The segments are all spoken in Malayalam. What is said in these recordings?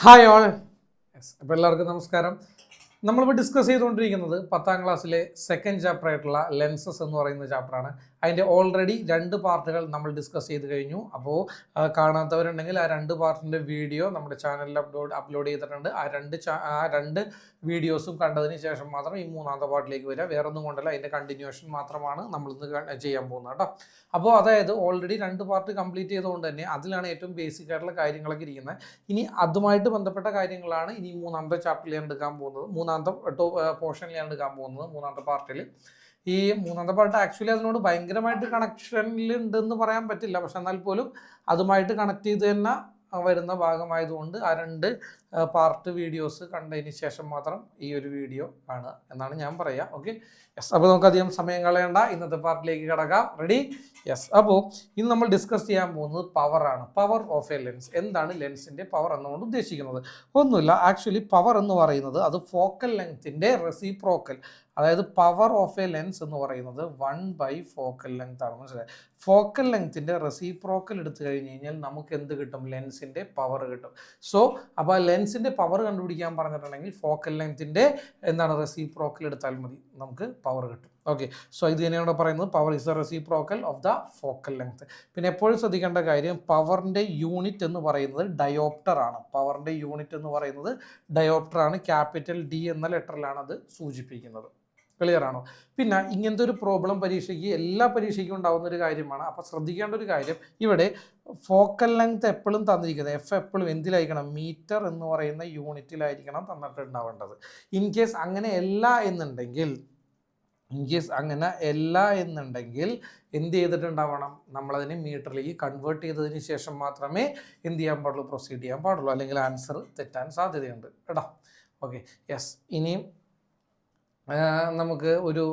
Hi all. അപ്പോൾ എല്ലാവർക്കും നമസ്കാരം. നമ്മളിപ്പോൾ ഡിസ്കസ് ചെയ്തുകൊണ്ടിരിക്കുന്നത് പത്താം ക്ലാസ്സിലെ സെക്കൻഡ് ചാപ്റ്റർ ആയിട്ടുള്ള ലെൻസസ് എന്ന് പറയുന്ന ചാപ്റ്ററാണ് അതിന്റെ ഓൾറെഡി രണ്ട് പാർട്ടുകൾ നമ്മൾ ഡിസ്കസ് ചെയ്ത് കഴിഞ്ഞു. അപ്പോൾ കാണാത്തവരുണ്ടെങ്കിൽ ആ രണ്ട് പാർട്ടിന്റെ വീഡിയോ നമ്മുടെ ചാനലിൽ അപ്ലോഡ് അപ്ലോഡ് ചെയ്തിട്ടുണ്ട്. ആ രണ്ട് ആ രണ്ട് വീഡിയോസും കണ്ടതിന് ശേഷം മാത്രം ഈ മൂന്നാമത്തെ പാർട്ടിലേക്ക് വരിക. വേറെ ഒന്നും കൊണ്ടല്ല അതിന്റെ കണ്ടിന്യൂഷൻ മാത്രമാണ് നമ്മളിന്ന് ചെയ്യാൻ പോകുന്നത് കേട്ടോ. അപ്പോൾ അതായത് ഓൾറെഡി രണ്ട് പാർട്ട് കംപ്ലീറ്റ് ചെയ്തുകൊണ്ട് തന്നെ അതിലാണ് ഏറ്റവും ബേസിക് ആയിട്ടുള്ള കാര്യങ്ങളൊക്കെ ഇരിക്കുന്നത്. ഇനി അതുമായിട്ട് ബന്ധപ്പെട്ട കാര്യങ്ങളാണ് ഇനി മൂന്നാമത്തെ ചാപ്റ്ററിൽ എടുക്കാൻ പോകുന്നത്. മൂന്നാമത്തെ പോർഷനിലാണ് എടുക്കാൻ പോകുന്നത് മൂന്നാമത്തെ പാർട്ടിൽ ഈ മൂന്നാമത്തെ പാർട്ട് ആക്ച്വലി അതിനോട് ഭയങ്കരമായിട്ട് കണക്ഷനിൽ ഉണ്ടെന്ന് പറയാൻ പറ്റില്ല. പക്ഷെ എന്നാൽ പോലും അതുമായിട്ട് കണക്ട് ചെയ്ത് തന്നെ വരുന്ന ഭാഗമായതുകൊണ്ട് ആ രണ്ട് പാർട്ട് വീഡിയോസ് കണ്ടതിന് ശേഷം മാത്രം ഈ ഒരു വീഡിയോ കാണുക എന്നാണ് ഞാൻ പറയുക ഓക്കെ യെസ് അപ്പോൾ നമുക്ക് അധികം സമയം കളയണ്ട. ഇന്നത്തെ പാർട്ടിലേക്ക് കിടക്കാം. റെഡി യെസ് അപ്പോൾ ഇന്ന് നമ്മൾ ഡിസ്കസ് ചെയ്യാൻ പോകുന്നത് പവറാണ് പവർ ഓഫ് എ ലെൻസ് എന്താണ് ലെൻസിന്റെ പവർ എന്നുകൊണ്ട് ഉദ്ദേശിക്കുന്നത്? ഒന്നുമില്ല. ആക്ച്വലി പവർ എന്ന് പറയുന്നത് അത് ഫോക്കൽ ലെങ്ത്തിന്റെ റെസിപ്രോക്കൽ അതായത് പവർ ഓഫ് എ ലെൻസ് എന്ന് പറയുന്നത് വൺ ബൈ ഫോക്കൽ ലെങ്ത് ആണ്. മനസ്സിലായി? ഫോക്കൽ ലെങ്ത്തിന്റെ റെസിപ്രോക്കൽ എടുത്തു കഴിഞ്ഞ് കഴിഞ്ഞാൽ നമുക്ക് എന്ത് കിട്ടും? ലെൻസിന്റെ പവർ കിട്ടും. സോ അപ്പോൾ ലെൻസിന്റെ പവർ കണ്ടുപിടിക്കാൻ പറഞ്ഞിട്ടുണ്ടെങ്കിൽ ഫോക്കൽ ലെങ്ത്തിന്റെ എന്താണ് റെസിപ്രോക്കൽ എടുത്താൽ മതി. നമുക്ക് പവർ കിട്ടും. ഓക്കെ സോ ഇത് തന്നെയാണ് പറയുന്നത്. Power is the reciprocal of the focal length പിന്നെ എപ്പോഴും ശ്രദ്ധിക്കേണ്ട കാര്യം പവറിന്റെ യൂണിറ്റ് എന്ന് പറയുന്നത് ഡയോപ്റ്റർ ആണ്. പവറിന്റെ യൂണിറ്റ് എന്ന് പറയുന്നത് ഡയോപ്റ്റർ ആണ്. ക്യാപിറ്റൽ ഡി എന്ന ലെറ്ററിലാണ് അത് സൂചിപ്പിക്കുന്നത്. ക്ലിയർ ആണോ? പിന്നെ ഇങ്ങനത്തെ ഒരു പ്രോബ്ലം പരീക്ഷയ്ക്ക് എല്ലാ പരീക്ഷയ്ക്കും ഉണ്ടാകുന്ന ഒരു കാര്യമാണ്. അപ്പോൾ ശ്രദ്ധിക്കേണ്ട ഒരു കാര്യം ഇവിടെ ഫോക്കൽ ലെങ്ത് എപ്പോഴും തന്നിരിക്കുന്നത് എഫ് എപ്പോഴും എന്തിലായിരിക്കണം? മീറ്റർ എന്ന് പറയുന്ന യൂണിറ്റിലായിരിക്കണം തന്നിട്ടുണ്ടാവേണ്ടത്. ഇൻ കേസ് അങ്ങനെ അല്ല എന്നുണ്ടെങ്കിൽ ഇൻ കേസ് അങ്ങനെ അല്ല എന്നുണ്ടെങ്കിൽ എന്ത് ചെയ്തിട്ടുണ്ടാവണം? നമ്മളതിനെ മീറ്ററിലേക്ക് കൺവേർട്ട് ചെയ്തതിന് ശേഷം മാത്രമേ എന്ത് ചെയ്യാൻ പാടുള്ളൂ? പ്രൊസീഡ് ചെയ്യാൻ പാടുള്ളൂ. അല്ലെങ്കിൽ ആൻസർ തെറ്റാൻ സാധ്യതയുണ്ട്. കേട്ടോ ഓക്കെ യെസ് ഇനിയും നമുക്ക് ഒരു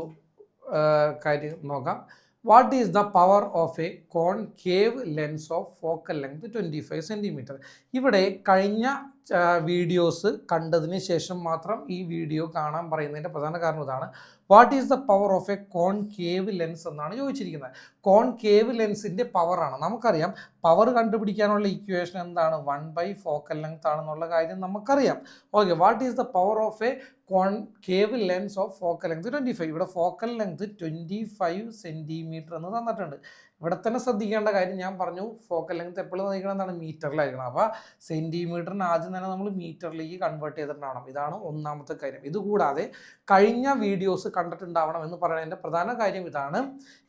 കാര്യം നോക്കാം. What is the power of a concave lens of focal length twenty five centimetre ഇവിടെ കഴിഞ്ഞ വീഡിയോസ് കണ്ടതിന് ശേഷം മാത്രം ഈ വീഡിയോ കാണാൻ പറയുന്നതിന്റെ പ്രധാന കാരണം ഇതാണ്. What is the power of a concave lens എന്നാണ് ചോദിച്ചിരിക്കുന്നത്. കോൺകേവ് ലെൻസിന്റെ പവറാണ് നമുക്കറിയാം പവർ കണ്ടുപിടിക്കാനുള്ള ഇക്വേഷൻ എന്താണ്? വൺ ബൈ ഫോക്കൽ ലെങ്ത് ആണെന്നുള്ള കാര്യം നമുക്കറിയാം. Okay what is the power of a concave lens of focal length twenty five ഇവിടെ focal length twenty five centimetre എന്ന് തന്നിട്ടുണ്ട്. ഇവിടെ തന്നെ ശ്രദ്ധിക്കേണ്ട കാര്യം ഞാൻ പറഞ്ഞു ഫോക്കൽ ലെങ്ത് എപ്പോഴും നയിക്കണം എന്താണ് മീറ്ററിലായിരിക്കണം അപ്പോൾ സെന്റിമീറ്ററിന് ആദ്യം തന്നെ നമ്മൾ മീറ്ററിലേക്ക് കൺവേർട്ട് ചെയ്തിട്ടുണ്ടാവണം. ഇതാണ് ഒന്നാമത്തെ കാര്യം. ഇതുകൂടാതെ കഴിഞ്ഞ വീഡിയോസ് കണ്ടിട്ടുണ്ടാവണം എന്ന് പറയുന്നതിന്റെ പ്രധാന കാര്യം ഇതാണ്.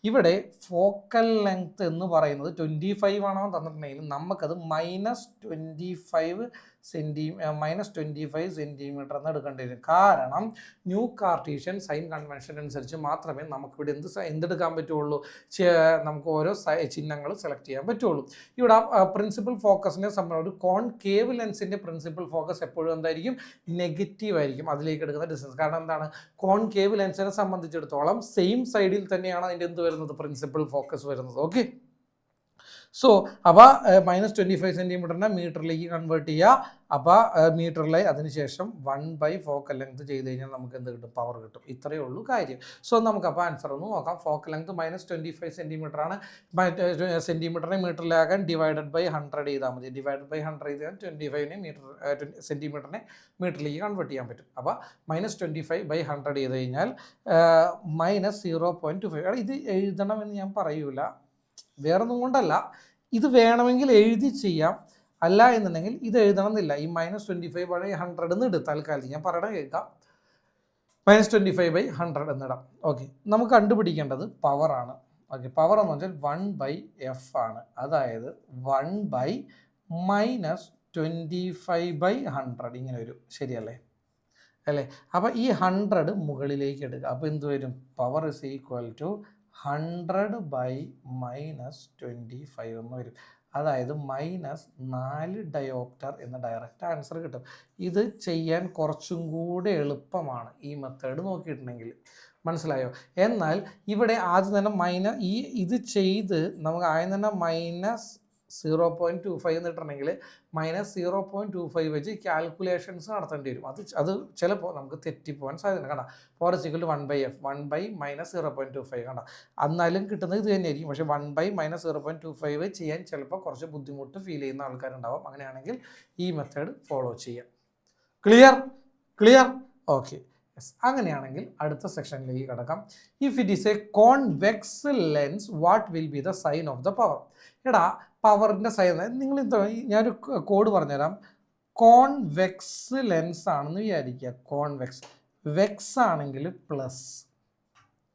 ഇവിടെ ഫോക്കൽ ലെങ്ത് എന്ന് പറയുന്നത് ട്വന്റി ഫൈവ് ആണോ തന്നിട്ടുണ്ടെങ്കിൽ നമുക്കത് minus twenty five centi minus twenty five centimetre എന്ന് എടുക്കേണ്ടി വരും. കാരണം ന്യൂ കാർട്ടീഷ്യൻ സൈൻ കൺവെൻഷൻ അനുസരിച്ച് മാത്രമേ നമുക്കിവിടെ എന്ത് എന്തെടുക്കാൻ പറ്റുള്ളൂ? നമുക്ക് ഓരോ ചിഹ്നങ്ങൾ സെലക്ട് ചെയ്യാൻ പറ്റുള്ളൂ. ഇവിടെ പ്രിൻസിപ്പൽ ഫോക്കസിനെ സംബന്ധിച്ച് ഒരു കോൺ കേവ് ലെൻസിന്റെ പ്രിൻസിപ്പൽ ഫോക്കസ് എപ്പോഴും എന്തായിരിക്കും? നെഗറ്റീവ് ആയിരിക്കും. അതിലേക്ക് എടുക്കുന്ന ഡിസ്റ്റൻസ് കാരണം എന്താണ്? കോൺ കേവ് ലെൻസിനെ സംബന്ധിച്ചിടത്തോളം സെയിം സൈഡിൽ തന്നെയാണ് അതിന്റെ എന്ത് വരുന്നത്? പ്രിൻസിപ്പൽ ഫോക്കസ് വരുന്നത്. ഓക്കെ സോ അപ്പോൾ മൈനസ് ട്വന്റി ഫൈവ് സെന്റിമീറ്ററിനെ മീറ്ററിലേക്ക് കൺവേർട്ട് ചെയ്യുക അപ്പോൾ മീറ്ററിലെ അതിനുശേഷം വൺ ബൈ ഫോക്കൽ ലെങ്ത് ചെയ്ത് കഴിഞ്ഞാൽ നമുക്ക് എന്ത് കിട്ടും? പവർ കിട്ടും. ഇത്രയേ ഉള്ളൂ കാര്യം. സോ നമുക്ക് അപ്പോൾ ആൻസർ ഒന്ന് നോക്കാം. Focal length minus twenty five സെന്റിമീറ്ററാണ് സെന്റിമീറ്ററിനെ മീറ്ററിലാകാൻ ഡിവൈഡഡ് ബൈ ഹൺഡ്രഡ് ചെയ്താൽ മതി. ഡിവൈഡഡ് ബൈ ഹൺഡ്രഡ് ചെയ്താൽ ട്വന്റി ഫൈവിനെ മീറ്റർ സെന്റിമീറ്ററിനെ മീറ്ററിലേക്ക് കൺവേർട്ട് ചെയ്യാൻ പറ്റും. അപ്പോൾ minus twenty five by hundred ചെയ്ത് കഴിഞ്ഞാൽ minus zero point two five ഇത് എഴുതണമെന്ന് ഞാൻ പറയൂല. വേറൊന്നും കൊണ്ടല്ല. ഇത് വേണമെങ്കിൽ എഴുതി ചെയ്യാം. അല്ല എന്നുണ്ടെങ്കിൽ ഇത് എഴുതണം എന്നില്ല ഈ minus twenty five by hundred എന്ന് ഇടും തൽക്കാലത്ത്. ഞാൻ പറയണ കേൾക്കാം. Minus twenty five by hundred എന്നിടാം okay നമുക്ക് കണ്ടുപിടിക്കേണ്ടത് പവറാണ് ഓക്കെ പവർ എന്ന് വെച്ചാൽ വൺ ബൈ എഫ് ആണ്. അതായത് one by minus twenty five by hundred ഇങ്ങനെ വരും. ശരിയല്ലേ? അല്ലേ? അപ്പോൾ ഈ ഹൺഡ്രഡ് മുകളിലേക്ക് എടുക്കുക അപ്പോൾ എന്ത് വരും? Power is equal to hundred by minus twenty five എന്ന് വരും. അതായത് മൈനസ് നാല് ഡയോപ്റ്റർ എന്ന ഡയറക്റ്റ് ആൻസർ കിട്ടും. ഇത് ചെയ്യാൻ കുറച്ചും കൂടെ എളുപ്പമാണ് ഈ മെത്തേഡ് നോക്കിയിട്ടുണ്ടെങ്കിൽ. മനസ്സിലായോ? എന്നാൽ ഇവിടെ ആദ്യം തന്നെ മൈനസ് ഈ ഇത് ചെയ്ത് നമുക്ക് ആദ്യം തന്നെ minus zero point two five എന്നിട്ടുണ്ടെങ്കിൽ minus zero point two five വെച്ച് കാൽക്കുലേഷൻസ് നടത്തേണ്ടി വരും. അത് അത് ചിലപ്പോൾ നമുക്ക് തെറ്റിപ്പോകാൻ സാധ്യത കണ്ട? Four സിക്കൽ one by F one by minus zero point two five കണ്ട? എന്നാലും കിട്ടുന്നത് ഇത് തന്നെയായിരിക്കും. പക്ഷേ one by minus zero point two five ചെയ്യാൻ ചിലപ്പോൾ കുറച്ച് ബുദ്ധിമുട്ട് ഫീൽ ചെയ്യുന്ന ആൾക്കാരുണ്ടാവും. അങ്ങനെയാണെങ്കിൽ ഈ മെത്തേഡ് ഫോളോ ചെയ്യാം. ക്ലിയർ ക്ലിയർ ഓക്കെ അങ്ങനെയാണെങ്കിൽ അടുത്ത സെക്ഷനിലേക്ക് കിടക്കാം. If it is a convex lens what will be the sign of the power എടാ പവറിന്റെ സൈൻ നിങ്ങൾ ഞാനൊരു കോഡ് പറഞ്ഞുതരാം. കോൺവെക്സ് ലെൻസ് ആണെന്ന് വിചാരിക്കുക. കോൺവെക്സ്. വെക്സ് ആണെങ്കിൽ പ്ലസ്.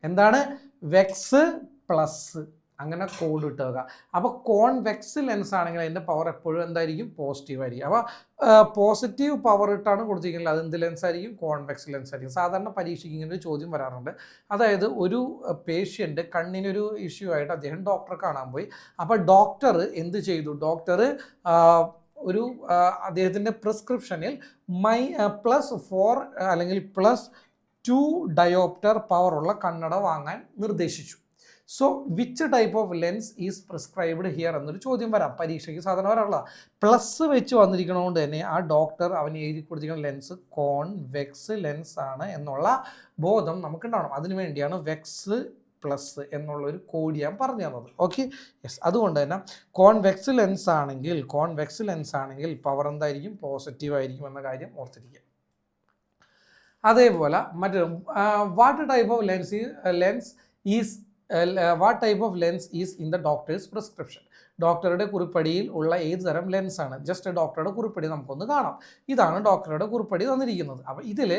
എന്താണ്? വെക്സ് പ്ലസ്. അങ്ങനെ കോഡ് ഇട്ട് വെക്കുക അപ്പോൾ കോൺവെക്സ് ലെൻസ് ആണെങ്കിൽ അതിന്റെ പവർ എപ്പോഴും എന്തായിരിക്കും? പോസിറ്റീവ് ആയിരിക്കും. അപ്പോൾ പോസിറ്റീവ് പവർ ഇട്ടാണ് കൊടുത്തിരിക്കുന്നത്. അത് എന്ത് ലെൻസ് ആയിരിക്കും? കോൺവെക്സ് ലെൻസ് ആയിരിക്കും. സാധാരണ പരീക്ഷയ്ക്ക് ഇങ്ങനെ ഒരു ചോദ്യം വരാറുണ്ട്. അതായത് ഒരു പേഷ്യന്റ് കണ്ണിനൊരു ഇഷ്യൂ ആയിട്ട് അദ്ദേഹം ഡോക്ടറെ കാണാൻ പോയി. അപ്പോൾ ഡോക്ടർ എന്ത് ചെയ്തു? ഡോക്ടർ ഒരു അദ്ദേഹത്തിന്റെ പ്രിസ്ക്രിപ്ഷനിൽ മൈ പ്ലസ് ഫോർ അല്ലെങ്കിൽ പ്ലസ് ടു ഡയോപ്റ്റർ പവറുള്ള കണ്ണട വാങ്ങാൻ നിർദ്ദേശിച്ചു. So which type of lens is prescribed here എന്നൊരു ചോദ്യം വരാം. പരീക്ഷയ്ക്ക് സാധാരണ വരാനുള്ള പ്ലസ് വെച്ച് വന്നിരിക്കണതുകൊണ്ട് തന്നെ ആ ഡോക്ടർ അവന് എഴുതി കൊടുത്തിരിക്കുന്ന ലെൻസ് കോൺവെക്സ് ലെൻസ് ആണ് എന്നുള്ള ബോധം നമുക്കുണ്ടാവണം. അതിനു വേണ്ടിയാണ് വെക്സ് പ്ലസ് എന്നുള്ള ഒരു കോഡ് ഞാൻ പറഞ്ഞു തന്നത്. ഓക്കെ യെസ് അതുകൊണ്ട് തന്നെ കോൺവെക്സ് ലെൻസ് ആണെങ്കിൽ കോൺവെക്സ് ലെൻസ് ആണെങ്കിൽ പവർ എന്തായിരിക്കും? പോസിറ്റീവ് ആയിരിക്കും എന്ന കാര്യം ഓർത്തിരിക്കുക. അതേപോലെ മറ്റൊരു what type of lens lens is Uh, what type of lens is in the doctor's prescription. ഡോക്ടറുടെ കുറിപ്പടിയിൽ ഉള്ള ഏത് തരം ലെൻസാണ് ജസ്റ്റ് ഡോക്ടറുടെ കുറിപ്പടി നമുക്കൊന്ന് കാണാം. ഇതാണ് ഡോക്ടറുടെ കുറിപ്പടി തന്നിരിക്കുന്നത്. അപ്പോൾ ഇതിൽ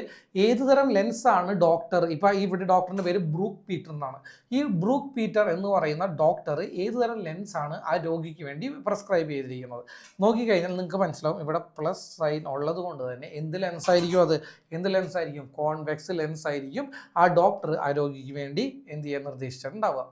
ഏത് തരം ലെൻസാണ് ഡോക്ടർ? ഇപ്പോൾ ഇവിടെ ഡോക്ടറിന്റെ പേര് ബ്രൂക്ക് പീറ്റർ എന്നാണ്. ഈ ബ്രൂക്ക് പീറ്റർ എന്ന് പറയുന്ന ഡോക്ടർ ഏത് തരം ലെൻസാണ് ആ രോഗിക്ക് വേണ്ടി പ്രിസ്ക്രൈബ് ചെയ്തിരിക്കുന്നത്? നോക്കിക്കഴിഞ്ഞാൽ നിങ്ങൾക്ക് മനസ്സിലാവും ഇവിടെ പ്ലസ് സൈൻ ഉള്ളത് കൊണ്ട് തന്നെ എന്ത് ലെൻസ് ആയിരിക്കും അത്? എന്ത് ലെൻസ് ആയിരിക്കും? കോൺവെക്സ് ലെൻസ് ആയിരിക്കും ആ ഡോക്ടർ ആ രോഗിക്ക് വേണ്ടി എന്ത് ചെയ്യാൻ നിർദ്ദേശിച്ചിട്ടുണ്ടാവുക.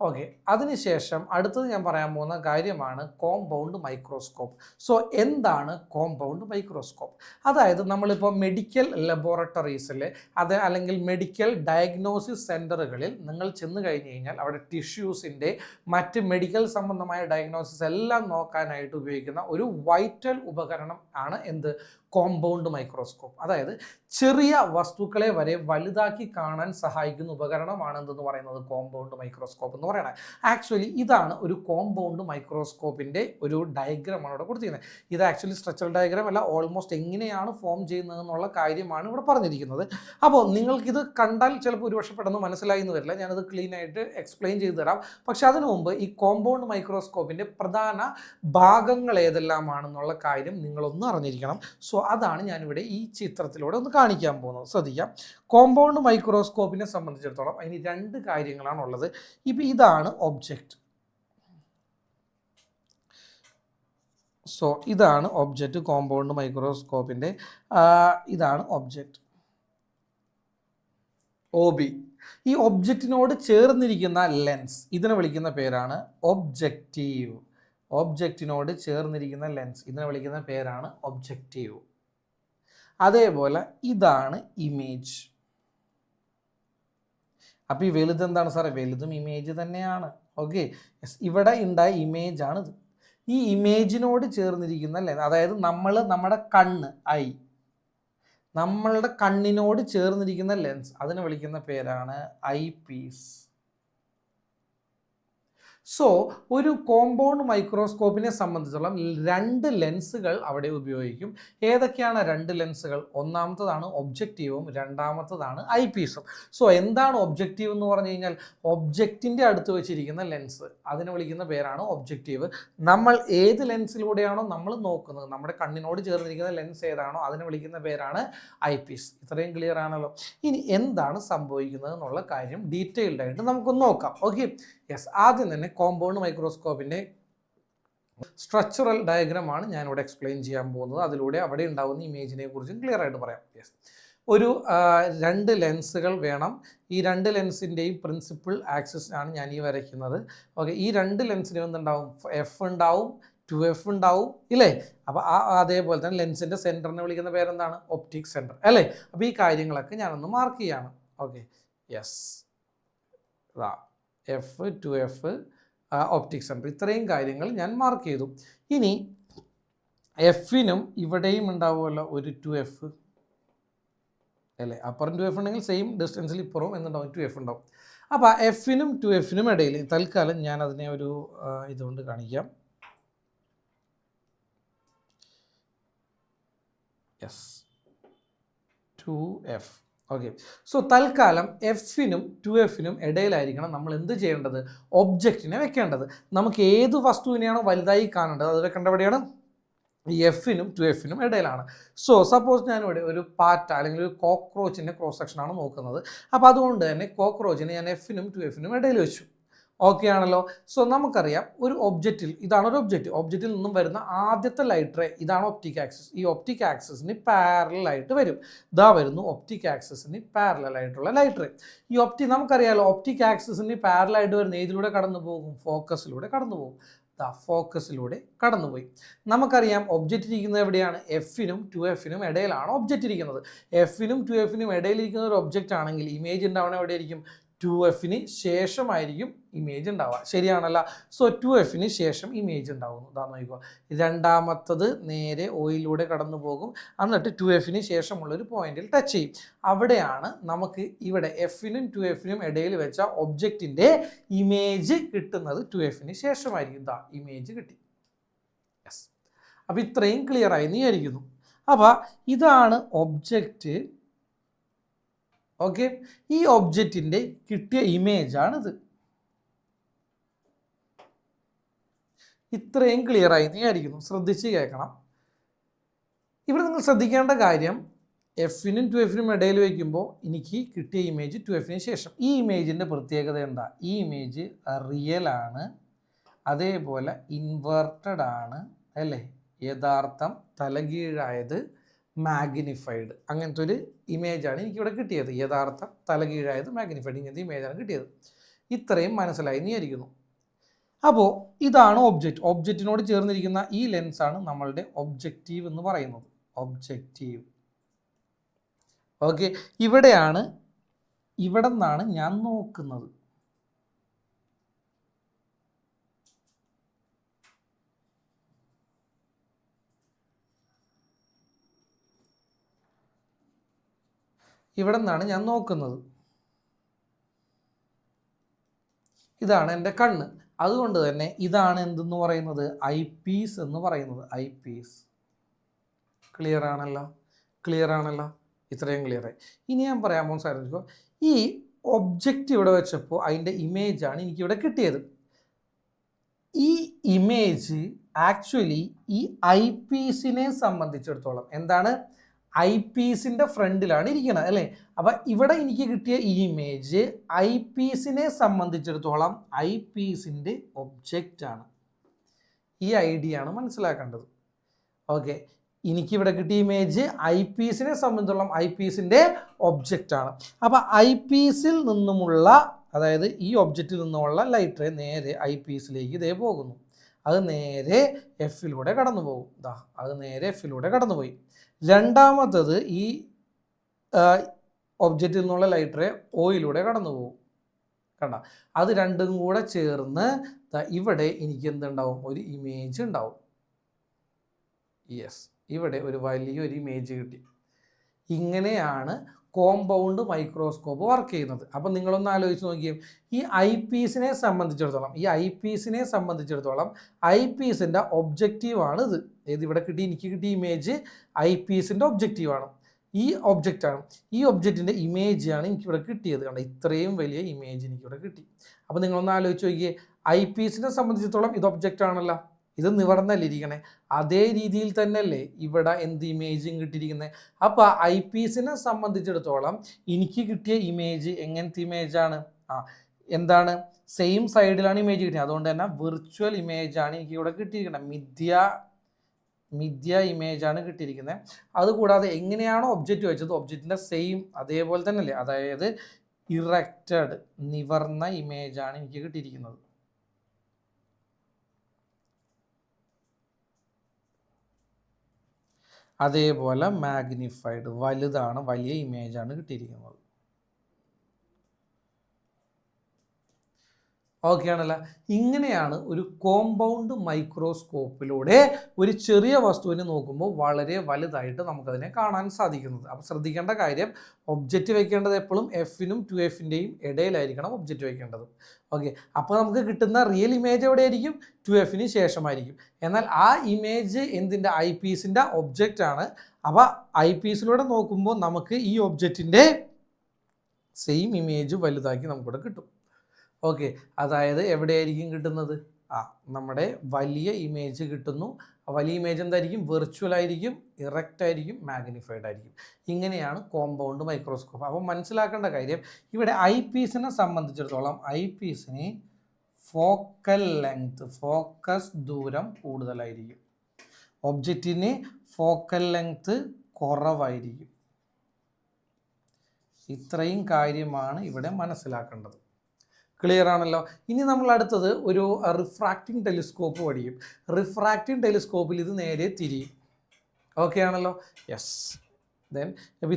ഓക്കെ അതിനുശേഷം അടുത്തത് ഞാൻ പറയാൻ പോകുന്ന കാര്യമാണ് കോമ്പൗണ്ട് മൈക്രോസ്കോപ്പ് സോ എന്താണ് കോമ്പൗണ്ട് മൈക്രോസ്കോപ്പ് അതായത് നമ്മളിപ്പോൾ മെഡിക്കൽ ലബോറട്ടറീസിൽ അത് അല്ലെങ്കിൽ മെഡിക്കൽ ഡയഗ്നോസിസ് സെന്ററുകളിൽ നിങ്ങൾ ചെന്ന് കഴിഞ്ഞ് കഴിഞ്ഞാൽ അവിടെ ടിഷ്യൂസിന്റെ മറ്റ് മെഡിക്കൽ സംബന്ധമായ ഡയഗ്നോസിസ് എല്ലാം നോക്കാനായിട്ട് ഉപയോഗിക്കുന്ന ഒരു വൈറ്റൽ ഉപകരണം ആണ് എന്ത്? കോമ്പൗണ്ട് മൈക്രോസ്കോപ്പ് അതായത് ചെറിയ വസ്തുക്കളെ വരെ വലുതാക്കി കാണാൻ സഹായിക്കുന്ന ഉപകരണമാണ് എന്തെന്ന് പറയുന്നത് കോമ്പൗണ്ട് മൈക്രോസ്കോപ്പ് എന്ന് പറയുന്നത്. ആക്ച്വലി ഇതാണ് ഒരു കോമ്പൗണ്ട് മൈക്രോസ്കോപ്പിന്റെ ഒരു ഡയഗ്രമാണ് ഇവിടെ കൊടുത്തിരിക്കുന്നത്. ഇത് ആക്ച്വലി സ്ട്രക്ചറൽ ഡയഗ്രാം അല്ല ഓൾമോസ്റ്റ് എങ്ങനെയാണ് ഫോം ചെയ്യുന്നത് എന്നുള്ള കാര്യമാണ് ഇവിടെ പറഞ്ഞിരിക്കുന്നത്. അപ്പോൾ നിങ്ങൾക്കിത് കണ്ടാൽ ചിലപ്പോൾ ഒരുപക്ഷെ പെട്ടെന്ന് മനസ്സിലായി എന്ന് വരില്ല. ഞാനത് ക്ലീൻ ആയിട്ട് എക്സ്പ്ലെയിൻ ചെയ്തു തരാം. പക്ഷേ അതിനു മുമ്പ് ഈ കോമ്പൗണ്ട് മൈക്രോസ്കോപ്പിന്റെ പ്രധാന ഭാഗങ്ങൾ ഏതെല്ലാമാണെന്നുള്ള കാര്യം നിങ്ങളൊന്ന് അറിഞ്ഞിരിക്കണം. സോ അതാണ് ഞാനിവിടെ ഈ ചിത്രത്തിലൂടെ ഒന്ന് കാണിക്കാൻ പോകുന്നത്. ശ്രദ്ധിക്കാം. കോമ്പൗണ്ട് മൈക്രോസ്കോപ്പിനെ സംബന്ധിച്ചിടത്തോളം അതിന് രണ്ട് കാര്യങ്ങളാണ് ഉള്ളത് ഇപ്പം ഇതാണ് ഒബ്ജക്റ്റ് സോ ഇതാണ് ഒബ്ജക്റ്റ് കോമ്പൗണ്ട് മൈക്രോസ്കോപ്പിന്റെ ഇതാണ് ഒബ്ജക്റ്റ് ഒ ബി ഈ ഒബ്ജക്റ്റിനോട് ചേർന്നിരിക്കുന്ന ലെൻസ് ഇതിനെ വിളിക്കുന്ന പേരാണ് ഒബ്ജക്റ്റീവ് ഒബ്ജക്റ്റിനോട് ചേർന്നിരിക്കുന്ന ലെൻസ് ഇതിനെ വിളിക്കുന്ന പേരാണ് ഒബ്ജക്റ്റീവ് അതേപോലെ ഇതാണ് ഇമേജ് അപ്പോൾ ഈ വലുത് എന്താണ് സാറേ? വലുതും ഇമേജ് തന്നെയാണ്. ഓക്കെ ഇവിടെ ഉണ്ടായ ഇമേജ് ആണിത് ഈ ഇമേജിനോട് ചേർന്നിരിക്കുന്ന ലെൻസ് അതായത് നമ്മൾ നമ്മുടെ കണ്ണ് ഐ. നമ്മളുടെ കണ്ണിനോട് ചേർന്നിരിക്കുന്ന ലെൻസ് അതിനെ വിളിക്കുന്ന പേരാണ് ഐ പീസ്. സോ ഒരു കോമ്പൗണ്ട് മൈക്രോസ്കോപ്പിനെ സംബന്ധിച്ചോളം രണ്ട് ലെൻസുകൾ അവിടെ ഉപയോഗിക്കും. ഏതൊക്കെയാണ് രണ്ട് ലെൻസുകൾ ഒന്നാമത്തതാണ് ഒബ്ജക്റ്റീവും രണ്ടാമത്തതാണ് ഐ പീസും സോ എന്താണ് ഒബ്ജക്റ്റീവ് എന്ന് പറഞ്ഞു കഴിഞ്ഞാൽ ഒബ്ജക്റ്റിന്റെ അടുത്ത് വെച്ചിരിക്കുന്ന ലെൻസ് അതിനെ വിളിക്കുന്ന പേരാണ് ഒബ്ജക്റ്റീവ് നമ്മൾ ഏത് ലെൻസിലൂടെയാണോ നമ്മൾ നോക്കുന്നത്. നമ്മുടെ കണ്ണിനോട് ചേർന്നിരിക്കുന്ന ലെൻസ് ഏതാണോ അതിനെ വിളിക്കുന്ന പേരാണ് ഐ പീസ് ഇത്രയും ക്ലിയർ ആണല്ലോ. ഇനി എന്താണ് സംഭവിക്കുന്നത് എന്നുള്ള കാര്യം ഡീറ്റെയിൽഡ് ആയിട്ട് നമുക്കൊന്ന് നോക്കാം. ഓക്കെ യെസ് ആദ്യം തന്നെ കോമ്പൗണ്ട് മൈക്രോസ്കോപ്പിന്റെ സ്ട്രക്ചറൽ ഡയഗ്രമാണ് ഞാനിവിടെ എക്സ്പ്ലെയിൻ ചെയ്യാൻ പോകുന്നത്. അതിലൂടെ അവിടെ ഉണ്ടാകുന്ന ഇമേജിനെ കുറിച്ചും ക്ലിയർ ആയിട്ട് പറയാം. യെസ് ഒരു രണ്ട് ലെൻസുകൾ വേണം. ഈ രണ്ട് ലെൻസിന്റെയും പ്രിൻസിപ്പിൾ ആക്സിസ് ആണ് ഞാൻ ഈ വരയ്ക്കുന്നത്. ഓക്കെ ഈ രണ്ട് ലെൻസിനും എന്തുണ്ടാവും എഫ് ഉണ്ടാവും ടു എഫ് ഉണ്ടാവും ഇല്ലേ? അപ്പോൾ ആ അതേപോലെ തന്നെ ലെൻസിന്റെ സെന്ററിനെ വിളിക്കുന്ന പേരെന്താണ്? ഒപ്റ്റിക് സെന്റർ അല്ലേ? അപ്പോൾ ഈ കാര്യങ്ങളൊക്കെ ഞാനൊന്ന് മാർക്ക് ചെയ്യാണ്. ഓക്കെ യെസ് ഇതാ. F two F optic centre ഇത്രയും കാര്യങ്ങൾ ഞാൻ മാർക്ക് ചെയ്തു. ഇനി എഫിനും ഇവിടെയും ഉണ്ടാവുമല്ലോ ഒരു ടു എഫ് അല്ലേ? അപ്പുറം ടു എഫ് ഉണ്ടെങ്കിൽ സെയിം ഡിസ്റ്റൻസിൽ ഇപ്പുറവും എന്നുണ്ടാവും ടു എഫ് ഉണ്ടാവും. അപ്പോൾ എഫിനും ടു എഫിനും ഇടയിൽ തൽക്കാലം ഞാൻ അതിനെ ഒരു ഇതുകൊണ്ട് കാണിക്കാം. Yes two F okay so തൽക്കാലം എഫിനും ടു എഫിനും ഇടയിലായിരിക്കണം നമ്മൾ എന്ത് ചെയ്യേണ്ടത്? ഒബ്ജക്റ്റിനെ വെക്കേണ്ടത്. നമുക്ക് ഏത് വസ്തുവിനെയാണോ വലുതായി കാണേണ്ടത്? അത് വെക്കേണ്ട എവിടെയാണ്? ഈ എഫിനും ടു എഫിനും ഇടയിലാണ്. സോ സപ്പോസ് ഞാനിവിടെ ഒരു പാറ്റ അല്ലെങ്കിൽ ഒരു കോക്രോച്ചിന്റെ ക്രോസ് സെക്ഷനാണ് നോക്കുന്നത്. അപ്പോൾ അതുകൊണ്ട് തന്നെ കോക്രോച്ചിനെ ഞാൻ എഫിനും ടു എഫിനും ഇടയിൽ വെച്ചു. ഓക്കെ ആണല്ലോ. സോ നമുക്കറിയാം ഒരു ഒബ്ജക്റ്റിൽ ഇതാണ് ഒരു ഒബ്ജക്റ്റ് ഒബ്ജക്റ്റിൽ നിന്നും വരുന്ന ആദ്യത്തെ ലൈറ്റ് റേ ഇതാണ് ഒപ്റ്റിക് ആക്സിസ് ഈ ഒപ്റ്റിക് ആക്സിസിന് പാരലൽ ആയിട്ട് വരും. ഇതാ വരുന്നു ഒപ്റ്റിക് ആക്സിസിന് പാരലൽ ആയിട്ടുള്ള ലൈറ്റ് റേ ഈ ഒപ്റ്റി നമുക്കറിയാലോ ഒപ്റ്റിക് ആക്സിസിന് പാരലൽ ആയിട്ട് വരുന്ന ഏതിലൂടെ കടന്നു പോകും? ഫോക്കസിലൂടെ കടന്നു പോകും. ഫോക്കസിലൂടെ കടന്നുപോയി നമുക്കറിയാം ഒബ്ജക്റ്റ് ഇരിക്കുന്നത് എവിടെയാണ്? എഫിനും ടു എഫിനും ഇടയിലാണ് ഒബ്ജക്റ്റ് ഇരിക്കുന്നത്. എഫിനും ടു എഫിനും ഇടയിലിരിക്കുന്ന ഒരു ഒബ്ജക്റ്റ് ആണെങ്കിൽ ഇമേജ് ഉണ്ടാവണം എവിടെയായിരിക്കും? ടു എഫിന് ശേഷമായിരിക്കും ഇമേജ് ഉണ്ടാവുക. ശരിയാണല്ല? സോ ടു എഫിന് ശേഷം ഇമേജ് ഉണ്ടാവുന്നു. ഇതാ നോക്കുക രണ്ടാമത്തത് നേരെ ഓയിലൂടെ കടന്നു പോകും എന്നിട്ട് ടു എഫിന് ശേഷമുള്ളൊരു പോയിന്റിൽ ടച്ച് ചെയ്യും. അവിടെയാണ് നമുക്ക് ഇവിടെ എഫിനും ടു എഫിനും ഇടയിൽ വെച്ച ഒബ്ജക്റ്റിന്റെ ഇമേജ് കിട്ടുന്നത് ടു എഫിന് ശേഷമായിരിക്കും. ഇതാ ഇമേജ് കിട്ടി. യെസ് അപ്പോൾ ഇത്രയും ക്ലിയർ ആയി നീയായിരിക്കുന്നു അപ്പോൾ ഇതാണ് ഒബ്ജക്റ്റ് ഓക്കെ ഈ ഒബ്ജക്റ്റിന്റെ കിട്ടിയ ഇമേജാണിത് ഇത്രയും ക്ലിയർ ആയി നീയായിരിക്കുന്നു ശ്രദ്ധിച്ച് കേൾക്കണം. ഇവിടെ നിങ്ങൾ ശ്രദ്ധിക്കേണ്ട കാര്യം എഫിനും ടു എഫിനും ഇടയിൽ വയ്ക്കുമ്പോൾ എനിക്ക് കിട്ടിയ ഇമേജ് ടു എഫിന് ശേഷം. ഈ ഇമേജിന്റെ പ്രത്യേകത എന്താ? ഈ ഇമേജ് റിയൽ ആണ്. അതേപോലെ ഇൻവേർട്ടഡ് ആണ്. അല്ലേ? യഥാർത്ഥം തലകീഴായത് മാഗ്നിഫൈഡ് അങ്ങനത്തെ ഒരു ഇമേജാണ് എനിക്കിവിടെ കിട്ടിയത്. യഥാർത്ഥ തലകീഴായത് മാഗ്നിഫൈഡ്. ഇങ്ങനത്തെ ഇമേജാണ് കിട്ടിയത്. ഇത്രയും മനസ്സിലായി നീയായിരിക്കുന്നു അപ്പോൾ ഇതാണ് ഒബ്ജക്റ്റ് ഒബ്ജക്റ്റിനോട് ചേർന്നിരിക്കുന്ന ഈ ലെൻസാണ് നമ്മളുടെ ഒബ്ജക്റ്റീവ് എന്ന് പറയുന്നത്. ഒബ്ജക്റ്റീവ് ഓക്കെ ഇവിടെയാണ് ഇവിടെ നിന്നാണ് ഞാൻ നോക്കുന്നത്. ഇവിടെ നിന്നാണ് ഞാൻ നോക്കുന്നത്. ഇതാണ് എന്റെ കണ്ണ്. അതുകൊണ്ട് തന്നെ ഇതാണ് എന്തെന്ന് പറയുന്നത്? ഐ പീസ് എന്ന് പറയുന്നത്. ഐ പീസ് ക്ലിയർ ആണല്ലോ? ക്ലിയർ ആണല്ലോ? ഇത്രയും ക്ലിയർ ആയി. ഇനി ഞാൻ പറയാൻ പോകുന്ന സാധനം ഈ ഒബ്ജക്റ്റ് ഇവിടെ വെച്ചപ്പോൾ അതിന്റെ ഇമേജാണ് എനിക്കിവിടെ കിട്ടിയത്. ഈ ഇമേജ് ആക്ച്വലി ഈ ഐ പീസിനെ സംബന്ധിച്ചിടത്തോളം എന്താണ്? ഐ പീസിന്റെ ഫ്രണ്ടിലാണ് ഇരിക്കുന്നത് അല്ലേ? അപ്പം ഇവിടെ എനിക്ക് കിട്ടിയ ഈ ഇമേജ് ഐ പീസിനെ സംബന്ധിച്ചിടത്തോളം ഐ പീസിന്റെ ഒബ്ജക്റ്റാണ് ഈ ആണ് മനസ്സിലാക്കേണ്ടത്. ഓക്കെ എനിക്കിവിടെ കിട്ടിയ ഇമേജ് ഐ പീസിനെ സംബന്ധിച്ചോളം ഐ പീസിന്റെ ഒബ്ജക്റ്റാണ് അപ്പോൾ ഐ പീസിൽ നിന്നുമുള്ള അതായത് ഈ ഒബ്ജക്റ്റിൽ നിന്നുമുള്ള ലൈറ്റ് നേരെ ഐ പീസിലേക്ക് ഇതേ പോകുന്നു. അത് നേരെ എഫിലൂടെ കടന്നു പോകും അത് നേരെ എഫിലൂടെ കടന്നുപോയി. രണ്ടാമത്തത് ഈ ഒബ്ജക്റ്റിൽ നിന്നുള്ള ലൈറ്റ് റേ ഓയിലൂടെ കടന്നു പോകും. കണ്ട? അത് രണ്ടും കൂടെ ചേർന്ന് ഇവിടെ എനിക്ക് എന്തുണ്ടാവും? ഒരു ഇമേജ് ഉണ്ടാവും. യെസ് ഇവിടെ ഒരു വലിയൊരു ഇമേജ് കിട്ടി. ഇങ്ങനെയാണ് കോമ്പൗണ്ട് മൈക്രോസ്കോപ്പ് വർക്ക് ചെയ്യുന്നത്. അപ്പം നിങ്ങളൊന്ന് ആലോചിച്ച് നോക്കിയും ഈ ഐ പീസിനെ സംബന്ധിച്ചിടത്തോളം ഈ ഐ പീസിനെ സംബന്ധിച്ചിടത്തോളം ഐ പീസിന്റെ ഒബ്ജക്റ്റീവാണ് ഇത്. ഏത് ഇവിടെ കിട്ടി എനിക്ക് കിട്ടിയ ഇമേജ് ഐ പീസിന്റെ ഒബ്ജക്റ്റീവാണ് ഈ ഒബ്ജക്റ്റാണ് ഈ ഒബ്ജക്റ്റിന്റെ ഇമേജാണ് എനിക്കിവിടെ കിട്ടിയത്. കാരണം ഇത്രയും വലിയ ഇമേജ് എനിക്കിവിടെ കിട്ടി. അപ്പോൾ നിങ്ങളൊന്ന് ആലോചിച്ച് നോക്കിയേ ഐ പീസിനെ സംബന്ധിച്ചിടത്തോളം ഇത് ഒബ്ജക്റ്റ് ആണല്ലോ. ഇത് നിവർന്നല്ലേ ഇരിക്കണേ? അതേ രീതിയിൽ തന്നെയല്ലേ ഇവിടെ എന്ത് ഇമേജും കിട്ടിയിരിക്കുന്നത് അപ്പോൾ ഐ പി എസിനെ സംബന്ധിച്ചിടത്തോളം എനിക്ക് കിട്ടിയ ഇമേജ് എങ്ങനത്തെ ഇമേജാണ് ആ എന്താണ്? സെയിം സൈഡിലാണ് ഇമേജ് കിട്ടിയത്. അതുകൊണ്ട് തന്നെ വിർച്വൽ ഇമേജാണ് എനിക്ക് ഇവിടെ കിട്ടിയിരിക്കുന്നത് മിഥ്യ മിഥ്യ ഇമേജാണ് കിട്ടിയിരിക്കുന്നത് അതുകൂടാതെ എങ്ങനെയാണോ ഒബ്ജക്റ്റ് വെച്ചത്? ഒബ്ജക്റ്റിന്റെ സെയിം അതേപോലെ തന്നെയല്ലേ? അതായത് ഇറക്റ്റഡ് നിവർന്ന ഇമേജാണ് എനിക്ക് കിട്ടിയിരിക്കുന്നത്. അതേപോലെ മാഗ്നിഫൈഡ് വലുതാണ് വലിയ ഇമേജാണ് കിട്ടിയിരിക്കുന്നത്. ഓക്കെ ആണല്ലോ. ഇങ്ങനെയാണ് ഒരു കോമ്പൗണ്ട് മൈക്രോസ്കോപ്പിലൂടെ ഒരു ചെറിയ വസ്തുവിനെ നോക്കുമ്പോൾ വളരെ വലുതായിട്ട് നമുക്കതിനെ കാണാൻ സാധിക്കുന്നത്. അപ്പോൾ ശ്രദ്ധിക്കേണ്ട കാര്യം ഒബ്ജക്റ്റ് വയ്ക്കേണ്ടത് എപ്പോഴും എഫിനും ടു എഫിന്റെയും ഇടയിലായിരിക്കണം ഒബ്ജക്റ്റ് വയ്ക്കേണ്ടത് ഓക്കെ അപ്പോൾ നമുക്ക് കിട്ടുന്ന റിയൽ ഇമേജ് എവിടെയായിരിക്കും? ടു എഫിന് ശേഷമായിരിക്കും. എന്നാൽ ആ ഇമേജ് എന്തിന്റെ? ഐ പീസിന്റെ ഒബ്ജക്റ്റ് ആണ്. അപ്പോൾ ഐ പീസിലൂടെ നോക്കുമ്പോൾ നമുക്ക് ഈ ഒബ്ജക്റ്റിന്റെ സെയിം ഇമേജ് വലുതാക്കി നമുക്കിവിടെ കിട്ടും. ഓക്കെ. അതായത് എവിടെയായിരിക്കും കിട്ടുന്നത്? ആ നമ്മുടെ വലിയ ഇമേജ് കിട്ടുന്നു. വലിയ ഇമേജ് എന്തായിരിക്കും? വെർച്വൽ ആയിരിക്കും ഇറക്റ്റ് ആയിരിക്കും മാഗ്നിഫൈഡ് ആയിരിക്കും. ഇങ്ങനെയാണ് കോമ്പൗണ്ട് മൈക്രോസ്കോപ്പ് അപ്പോൾ മനസ്സിലാക്കേണ്ട കാര്യം ഇവിടെ ഐ പീസിനെ സംബന്ധിച്ചിടത്തോളം ഐ പീസിന് ഫോക്കൽ ലെങ്ത് ഫോക്കസ് ദൂരം കൂടുതലായിരിക്കും. ഒബ്ജക്റ്റിന് ഫോക്കൽ ലെങ്ത് കുറവായിരിക്കും. ഇത്രയും കാര്യമാണ് ഇവിടെ മനസ്സിലാക്കേണ്ടത്. ക്ലിയർ ആണല്ലോ. ഇനി നമ്മൾ അടുത്തത് ഒരു റിഫ്രാക്റ്റിംഗ് ടെലിസ്കോപ്പ് പഠിക്കും. റിഫ്രാക്റ്റിംഗ് ടെലിസ്കോപ്പിൽ ഇത് നേരെ തിരിയും. ഓക്കെ ആണല്ലോ? യെസ് ദെൻ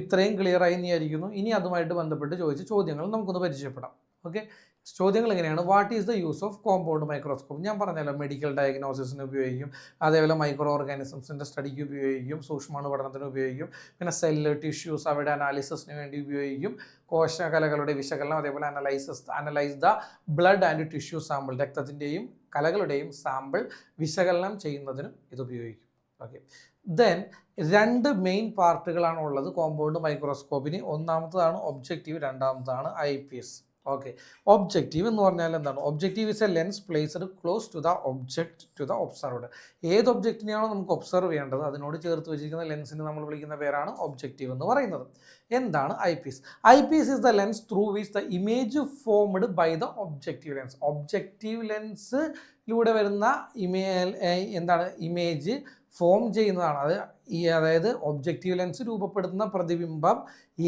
ഇത്രയും ക്ലിയർ ആയി നീ ആയിരിക്കുന്നു ഇനി അതുമായിട്ട് ബന്ധപ്പെട്ട് ചോദിച്ച ചോദ്യങ്ങൾ നമുക്കൊന്ന് പരിചയപ്പെടാം. ഓക്കെ ചോദ്യങ്ങൾ എങ്ങനെയാണ് what is the use of compound microscope ഞാൻ പറഞ്ഞല്ലോ മെഡിക്കൽ ഡയഗ്നോസിസിന് ഉപയോഗിക്കും. അതേപോലെ മൈക്രോ ഓർഗാനിസംസിന്റെ സ്റ്റഡിക്ക് ഉപയോഗിക്കും. സൂക്ഷ്മാണു പഠനത്തിന് ഉപയോഗിക്കും. പിന്നെ സെല്ല് ടിഷ്യൂസ് അവയുടെ അനാലിസിസിന് വേണ്ടി ഉപയോഗിക്കും. കോശകലകളുടെ വിശകലനം അതേപോലെ analysis analyse the blood and tissue sample രക്തത്തിന്റെയും കലകളുടെയും സാമ്പിൾ വിശകലനം ചെയ്യുന്നതിനും ഇത് ഉപയോഗിക്കും. ഓക്കെ ദെൻ രണ്ട് മെയിൻ പാർട്ടുകളാണ് ഉള്ളത് കോമ്പൗണ്ട് മൈക്രോസ്കോപ്പിന് ഒന്നാമത്തതാണ് ഒബ്ജക്റ്റീവ് രണ്ടാമത്തതാണ് eyepiece okay objective എന്ന് പറഞ്ഞാൽ എന്താണ്? Objective is a lens placed close to the object to the observed ഏത് ഒബ്ജക്റ്റിനെയാണോ നമുക്ക് ഒബ്സർവ് ചെയ്യേണ്ടത്? അതിനോട് ചേർത്ത് വെച്ചിരിക്കുന്ന ലെൻസിന് നമ്മൾ വിളിക്കുന്ന പേരാണ് ഒബ്ജക്റ്റീവ് എന്ന് പറയുന്നത്. എന്താണ് eyepiece eyepiece is the lens through which the image formed by the objective lens objective ലെൻസിലൂടെ വരുന്ന ഇമേ എന്താണ്? ഇമേജ് ഫോം ചെയ്യുന്നതാണ്. അത് ഈ അതായത് ഒബ്ജക്റ്റീവ് ലെൻസ് രൂപപ്പെടുത്തുന്ന പ്രതിബിംബം